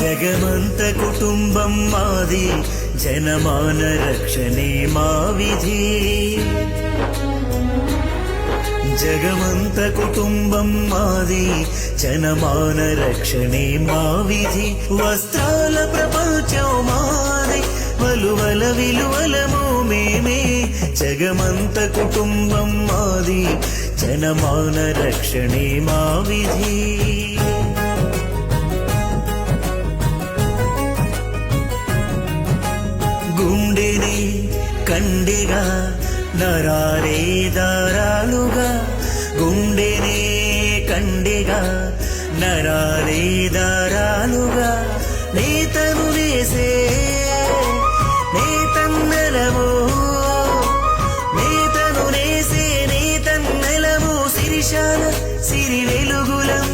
జగమంత కుటుంబం మాది జనమాన రక్షణే మా విధి. జగమంత కుటుంబం మాది జనమాన రక్షణే మా విధి. వస్త్రాల ప్రపంచం మాది వలువల విలువలము మేమే. జగమంత కుటుంబం మాది జనమాన రక్షణే మా విధి. గుండెని కండిగా నరాలే దారాలుగా. గుండెని కండిగా నరాలే దారాలుగా. నేతను వేసే నేతన్నెలము నేతను నేసే నేతన్నెలము సిరిశాల సిరి వెలుగులం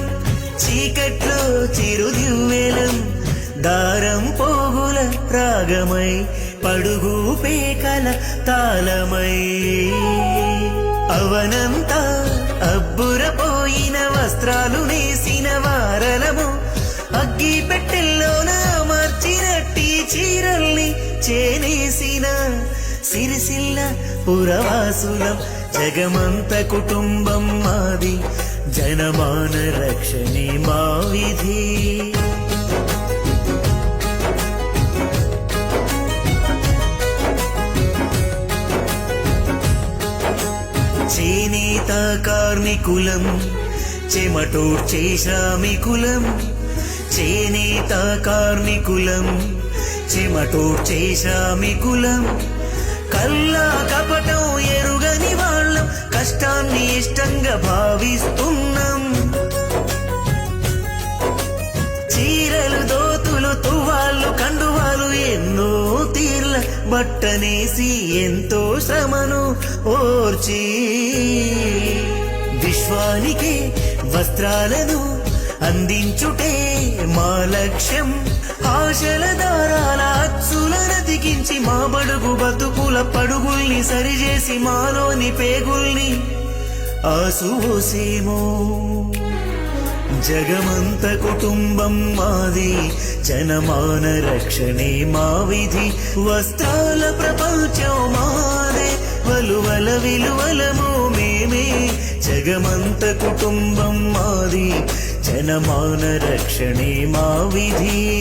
చీకట్లో చిరుదివ్వెలం. దారం పోగుల రాగమై పడుగు పేకల తాళమై. అవనంతా అబ్బురపోయిన వస్త్రాలు నేసిన వారలము. అగ్గి పెట్టెల్లోన మార్చినట్టి చీరల్ని చేనేసిన సిరిసిల్ల పురవాసులం జగమంత కుటుంబం మాది. జనమాన రక్షణే మా విధి. చేనేత కార్మికులం చెమటోడ్చే శ్రామికులం చేనేత కార్మికులం చెమటోడ్చే శ్రామికులం కల్లా కపటం ఎరుగని వాళ్ళం కష్టాన్ని ఇష్టంగా భావిస్తున్నాం. చీరలు దోతులు తువ్వాళ్ళు కండువాలు ఎన్నో తీర్ల బట్టనేసి ఎంతో శ్రమను ఓర్చి విశ్వానికి వస్త్రాలను అందించుటే మా లక్ష్యం. ఆశల దారాల అచ్చులను మా బడుగు బతుకుల పడుగుల్ని సరిచేసి మాలోని పేగుల్ని ఆసువోసేమో జగమంత కుటుంబం మాది జనమాన రక్షణే మా విధి. వస్త్రాల ప్రపంచం మాదే వలువల విలువలము జగమంత కుటుంబం మాది జనమాన రక్షణే మా విధి.